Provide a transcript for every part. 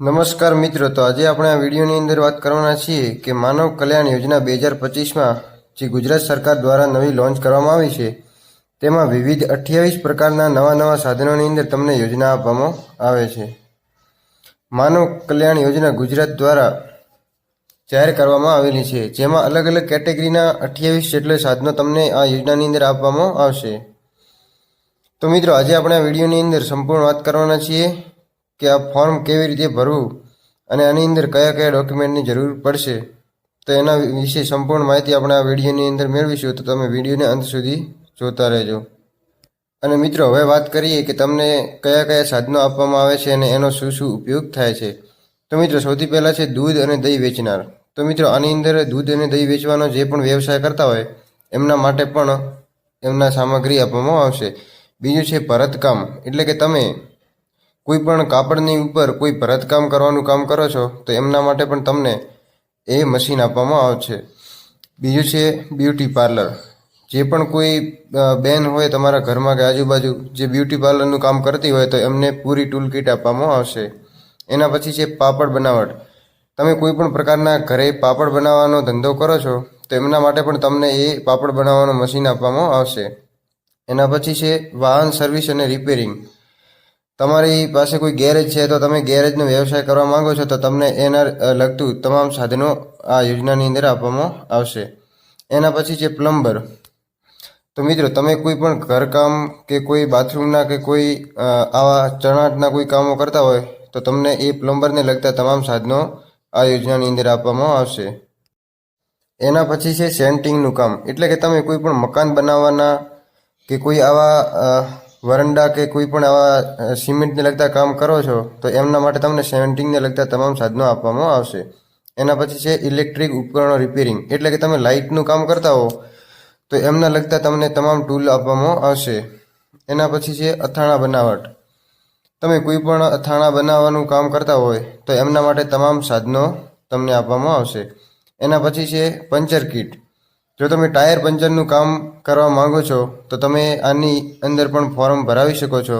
નમસ્કાર મિત્રો, તો આજે આપણે આ વિડીયોની અંદર વાત કરવાના છીએ કે માનવ કલ્યાણ યોજના બે હજાર પચીસમાં જે ગુજરાત સરકાર દ્વારા નવી લોન્ચ કરવામાં આવી છે, તેમાં વિવિધ અઠ્યાવીસ પ્રકારના નવા નવા સાધનોની અંદર તમને યોજના આપવામાં આવે છે. માનવ કલ્યાણ યોજના ગુજરાત દ્વારા જાહેર કરવામાં આવેલી છે, જેમાં અલગ અલગ કેટેગરીના અઠ્યાવીસ જેટલા સાધનો તમને આ યોજનાની અંદર આપવામાં આવશે. તો મિત્રો, આજે આપણે આ વિડીયોની અંદર સંપૂર્ણ વાત કરવાના છીએ. કે આ ફોર્મ કેવી રીતે ભરવું અને આની અંદર કયા કયા ડોક્યુમેન્ટની જરૂર પડશે, તો એના વિશે સંપૂર્ણ માહિતી આપણે આ વિડીયોની અંદર મેળવીશું, તો તમે વિડીયોને અંત સુધી જોતા રહેજો. અને મિત્રો, હવે વાત કરીએ કે તમને કયા કયા સાધનો આપવામાં આવે છે અને એનો શું શું ઉપયોગ થાય છે. તો મિત્રો, સૌથી પહેલાં છે દૂધ અને દહીં વેચનાર. તો મિત્રો, આની અંદર દૂધ અને દહીં વેચવાનો જે પણ વ્યવસાય કરતા હોય, એમના માટે પણ એમના સામગ્રી આપવામાં આવશે. બીજું છે ભરતકામ એટલે કે તમે કોઈ પણ કાપડની ઉપર કોઈ ભરતકામ કરવાનું કામ કરો છો, તો એમના માટે પણ તમને એ મશીન આપવામાં આવશે. બીજું છે બ્યુટી પાર્લર જે પણ કોઈ બેન હોય તમારા ઘરમાં કે આજુબાજુ જે બ્યુટી પાર્લરનું કામ કરતી હોય, તો એમને પૂરી ટૂલ કિટ આપવામાં આવશે. એના પછી છે પાપડ બનાવટ. તમે કોઈ પણ પ્રકારના ઘરે પાપડ બનાવવાનો ધંધો કરો છો, તો એમના માટે પણ તમને એ પાપડ બનાવવાનું મશીન આપવામાં આવશે. એના પછી છે વાહન સર્વિસ અને રિપેરિંગ તમારી પાસે કોઈ ગેરેજ છે તો તમે ગેરેજનો વ્યવસાય કરવા માંગો છો તો તમને એના લગતું તમામ સાધનો આ યોજનાની અંદર આપવામાં આવશે. એના પછી છે પ્લમ્બર. તો મિત્રો, તમે કોઈ પણ ઘરકામ કે કોઈ બાથરૂમના કે કોઈ આવા ચણાટના કોઈ કામો કરતા હોય તો તમને એ પ્લમ્બરને લગતા તમામ સાધનો આ યોજનાની અંદર આપવામાં આવશે. એના પછી છે સેન્ટિંગનું કામ. એટલે કે તમે કોઈ પણ મકાન બનાવવાના કે કોઈ આવા વરંડા કે કોઈ પણ આવા સિમેન્ટને લગતા કામ કરો છો, તો એમના માટે તમને સેમેન્ટિંગને લગતા તમામ સાધનો આપવામાં આવશે. એના પછી છે ઇલેક્ટ્રિક ઉપકરણો રિપેરિંગ. એટલે કે તમે લાઇટનું કામ કરતા હો, તો એમના લગતા તમને તમામ ટૂલ આપવામાં આવશે. એના પછી છે અથાણા બનાવટ. તમે કોઈ પણ અથાણા બનાવવાનું કામ કરતા હોય, તો એમના માટે તમામ સાધનો તમને આપવામાં આવશે. એના પછી છે પંચર કિટ. જો તમે ટાયર પંચરનું કામ કરવા માંગો છો, તો તમે આની અંદર પણ ફોર્મ ભરાવી શકો છો.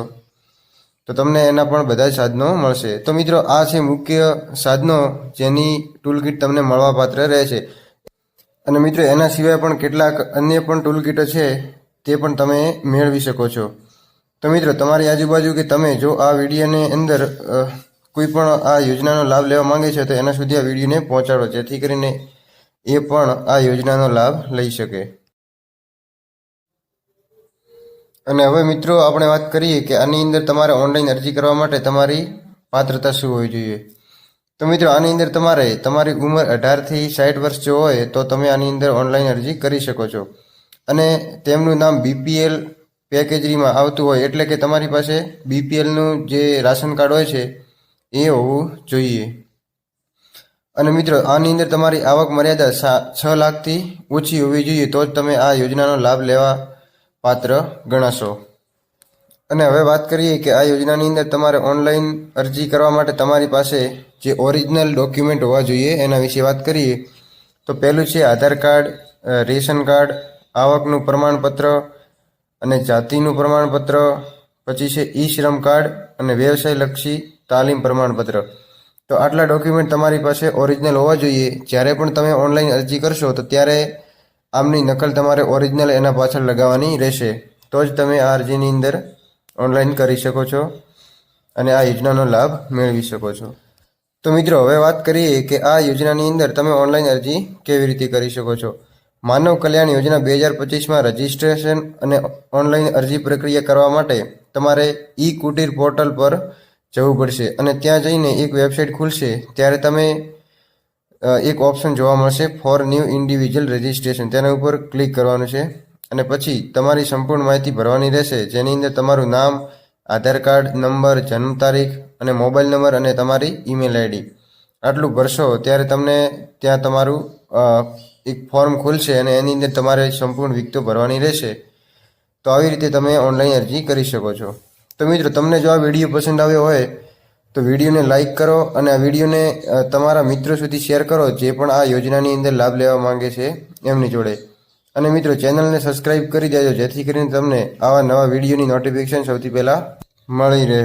તો તમને એના પણ બધા સાધનો મળશે. તો મિત્રો, આ છે મુખ્ય સાધનો જેની ટૂલ કિટ તમને મળવાપાત્ર રહેશે અને મિત્રો, એના સિવાય પણ કેટલાક અન્ય પણ ટૂલ કિટો છે, તે પણ તમે મેળવી શકો છો. તો મિત્રો, તમારી આજુબાજુ કે તમે જો આ વિડીયોની અંદર કોઈ પણ આ યોજનાનો લાભ લેવા માંગે છે, તો એના સુધી આ વિડીયોને પહોંચાડો. જેથી કરીને એ પણ આ યોજનાનો લાભ લઈ શકે. અને હવે મિત્રો આપણે વાત કરીએ કે આની અંદર તમારે ઓનલાઈન અરજી કરવા માટે તમારી પાત્રતા શું હોવી જોઈએ? તો મિત્રો આની અંદર તમારે તમારી ઉંમર અઢારથી સાઠ વર્ષ જો હોય તો તમે આની અંદર ઓનલાઈન અરજી કરી શકો છો. અને તેમનું નામ બીપીએલ પેકેજરીમાં આવતું હોય એટલે કે તમારી પાસે બીપીએલનું જે રાશન કાર્ડ હોય છે એ હોવું જોઈએ. અને મિત્રો, આની અંદર તમારી આવક મર્યાદા છ લાખથી ઓછી હોવી જોઈએ તો જ તમે આ યોજનાનો લાભ લેવા પાત્ર ગણાશો. અને હવે વાત કરીએ કે આ યોજનાની અંદર તમારે ઓનલાઈન અરજી કરવા માટે તમારી પાસે જે ઓરિજિનલ ડોક્યુમેન્ટ હોવા જોઈએ એના વિશે વાત કરીએ, તો પહેલું છે આધાર કાર્ડ રેશન કાર્ડ, આવકનું પ્રમાણપત્ર અને જાતિનું પ્રમાણપત્ર, પછી છે ઈ શ્રમ કાર્ડ અને વ્યવસાયલક્ષી તાલીમ પ્રમાણપત્ર. તો આટલા ડોક્યુમેન્ટ તમારી પાસે ઓરિજિનલ હોવા જોઈએ. જ્યારે પણ તમે ઓનલાઈન અરજી કરશો, તો ત્યારે આમની નકલ તમારે ઓરિજિનલ એના પાછળ લગાવવાની રહેશે. તો જ તમે આ અરજીની અંદર ઓનલાઈન કરી શકો છો અને આ યોજનાનો લાભ મેળવી શકો છો. તો મિત્રો, હવે વાત કરીએ કે આ યોજનાની અંદર તમે ઓનલાઈન અરજી કેવી રીતે કરી શકો છો? માનવ કલ્યાણ યોજના બે હજાર પચીસમાં રજિસ્ટ્રેશન અને ઓનલાઈન અરજી પ્રક્રિયા કરવા માટે તમારે ઈ કુટીર પોર્ટલ પર જવું પડશે. અને ત્યાં જઈને એક વેબસાઇટ ખુલશે, ત્યારે તમે એક ઓપ્શન જોવા મળશે ફોર ન્યૂ ઇન્ડિવિજ્યુઅલ રજિસ્ટ્રેશન તેના ઉપર ક્લિક કરવાનું છે. અને પછી તમારી સંપૂર્ણ માહિતી ભરવાની રહેશે, જેની અંદર તમારું નામ, આધાર કાર્ડ, નંબર, જન્મ તારીખ અને મોબાઈલ નંબર અને તમારી ઈમેલ આઈડી આટલું ભરશો, ત્યારે તમને ત્યાં તમારું એક ફોર્મ ખુલશે અને એની અંદર તમારે સંપૂર્ણ વિગતો ભરવાની રહેશે. તો આવી રીતે તમે ઓનલાઈન અરજી કરી શકો છો. તો મિત્રો, તમને જો આ વીડિયો પસંદ આવ્યો હોય, તો વિડીયોને લાઇક કરો અને આ વિડીયોને તમારા મિત્રો સુધી શેર કરો જે પણ આ યોજનાની અંદર લાભ લેવા માંગે છે એમની જોડે. અને મિત્રો, ચેનલને સબસ્ક્રાઈબ કરી દેજો જેથી કરીને તમને આવા નવા વિડીયોની નોટિફિકેશન સૌથી પહેલાં મળી રહે.